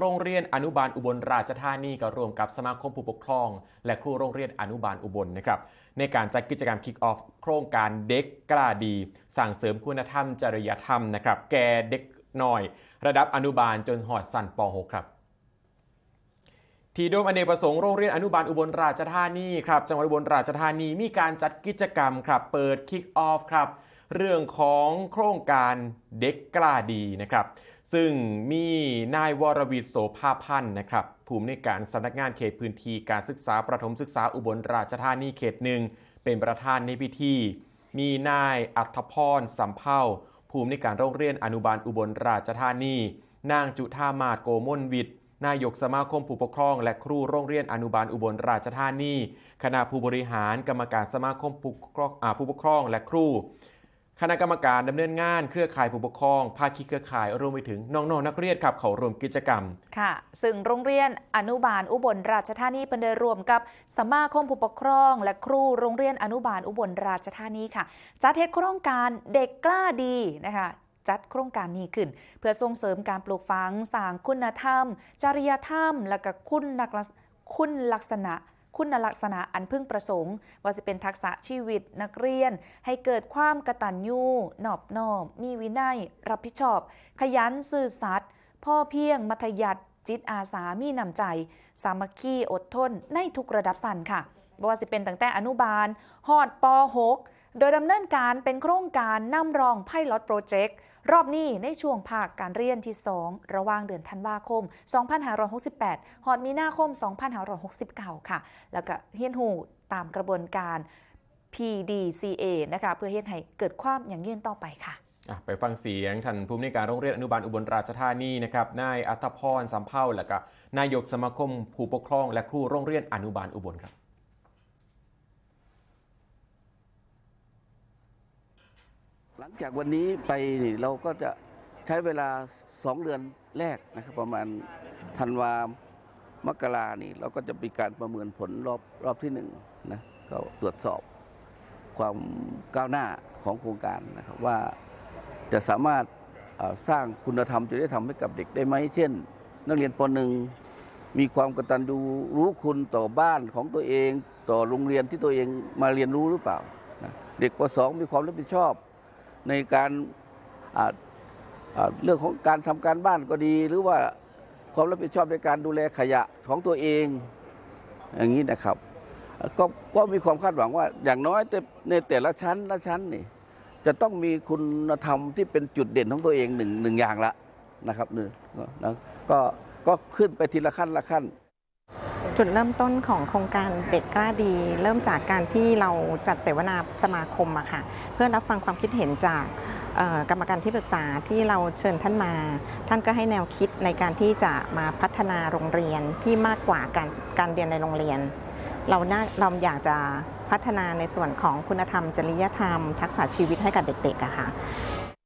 โรงเรียนอนุบาลอุบลราชธานีก็ร่วมกับสมาคมผู้ปกครอง และครูโรงเรียนอนุบาลอุบลนะครับในการจัดกิจกรรม Kick Off โครงการเด็กกล้าดีสั่งเสริมคุณธรรม จริยธรรมนะครับแก่เด็กน้อย ระดับอนุบาลจนหอดสั่นป .6 ครับที่โดมอเนกประสงค์โรงเรียนอนุบาลอุบลราชธานีครับจังหวัดอุบลราชธานีมีการจัดกิจกรรมครับเปิด Kick Off ครับ เรื่องของโครงการเด็กกล้าดีนะครับ ซึ่งมีนายวรวิทย์โสภาพันธ์นะครับผู้อำนวยการสำนักงานเขตพื้นที่การศึกษาประถมศึกษาอุบลราชธานีเขตหนึ่งเป็นประธานในพิธี มีนายอัธพรสัมเภาผู้อำนวยการโรงเรียนอนุบาลอุบลราชธานี นางจุธามาศโกมลวิทย์นายกสมาคมผู้ปกครอง และครูโรงเรียนอนุบาลอุบลราชธานี คณะผู้บริหารกรรมการสมาคมผู้ปกครองและครู คณะกรรมการดำเนินงานเครือข่ายผู้ปกครอง ภาคีเครือข่ายรวมไปถึงน้องๆนักเรียนครับเขารวมกิจกรรม ค่ะ ซึ่งโรงเรียนอนุบาลอุบลราชธานีเป็นได้รวมกับสมาคมผู้ปกครอง และครูโรงเรียนอนุบาลอุบลราชธานีค่ะจัดเทศโครงการเด็กกล้าดีนะคะจัดโครงการนี้ขึ้น เพื่อส่งเสริมการปลูกฝังสร้างคุณธรรม จริยธรรม และก็คุณลักษณะ คุณลักษณะอันพึงประสงค์ ว่าจะเป็นทักษะชีวิตนักเรียน ให้เกิดความกระตันยูนอบน้อมมีวินัย รับผิดชอบ ขยันซื่อสัตย์พ่อเพียงมัธยัติจิตอาสามีนำใจ สามัคคีอดทนในทุกระดับสั้นค่ะว่าจะเป็นตั้งแต่อนุบาลฮอดป .6 โดยดำเนินการเป็นโครงการนำรองไพ่ลอตโปรเจกต์รอบนี้ในช่วงภาคการเรียนที่ 2 ระหว่างเดือนธันวาคม 2568ฮอดมีนาคม 2569 ค่ะ แล้วก็เฮียนหูตามกระบวนการ PDCA นะคะเพื่อเฮ็ดให้เกิดความอย่างยืนต่อไปค่ะอะ ไปฟังเสียงท่านผู้อำนวยการโรงเรียนอนุบาลอุบลราชธานีนะครับนายอัธพรสัมเภาและก็นายกสมาคมผู้ปกครองและครูโรงเรียนอนุบาลอุบลครับ หลังจากวันนี้ไปนี่เราก็จะใช้เวลาสองเดือนแรกนะครับ ประมาณธันวามกรานี่เราก็จะมีการประเมินผลรอบรอบที่หนึ่งนะก็ตรวจสอบความก้าวหน้าของโครงการนะครับว่าจะสามารถสร้างคุณธรรมจริยธรรมให้กับเด็กได้ไหมเช่น นักเรียนปหนึ่งมีความกตัญญูรู้คุณต่อบ้านของตัวเอง ต่อโรงเรียนที่ตัวเองมาเรียนรู้หรือเปล่านะเด็กปสองมีความรับผิดชอบ ในการเรื่องของการทำการบ้านก็ดี หรือว่าความรับผิดชอบในการดูแลขยะของตัวเองอย่างนี้นะครับก็ก็มีความคาดหวังว่าอย่างน้อยในแต่ละชั้นละชั้นนี่จะต้องมีคุณธรรมที่เป็นจุดเด่นของตัวเองหนึ่งหนึ่งอย่างละนะครับนึ่นะก็ก็ขึ้นไปทีละขั้นละขั้น จุดเริ่มต้นของโครงการเด็กกล้าดี เริ่มจากการที่เราจัดเสวนาสมาคมอะค่ะเพื่อรับฟังความคิดเห็นจากกรรมการที่ปรึกษาที่เราเชิญท่านมา ท่านก็ให้แนวคิดในการที่จะมาพัฒนาโรงเรียนที่มากกว่าการการเรียนในโรงเรียน เราน่าเราอยากจะพัฒนาในส่วนของคุณธรรม จริยธรรม ทักษะชีวิตให้กับเด็กๆอะค่ะ